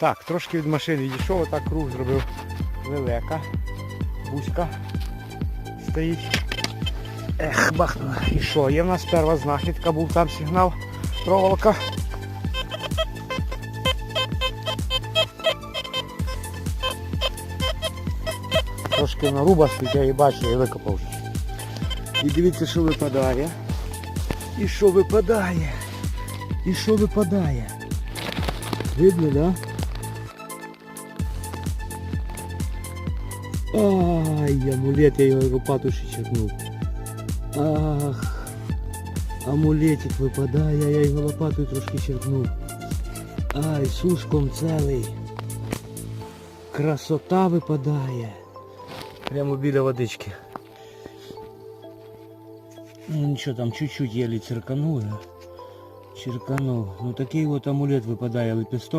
Так, трошки від машини відійшов, отак круг зробив. Велика. Бузька стоїть. Ех, бахнула. І що? Є в нас перша знахідка, був там сигнал. Проволока. Трошки наруба стоїть, я її бачу, я викопав вже. І дивіться, що випадає. І що випадає? І що випадає? Видно, да? Ай, амулет, я його лопату ще черкнув. Ах, амулетик випадає, я його лопатою трошки черкнув. Ай, сушком цілий. Красота випадає. Прямо біля водички. Ну нічого, там чуть-чуть єлі цирканув. я. Черканув. Ну такий от амулет випадає, лепесток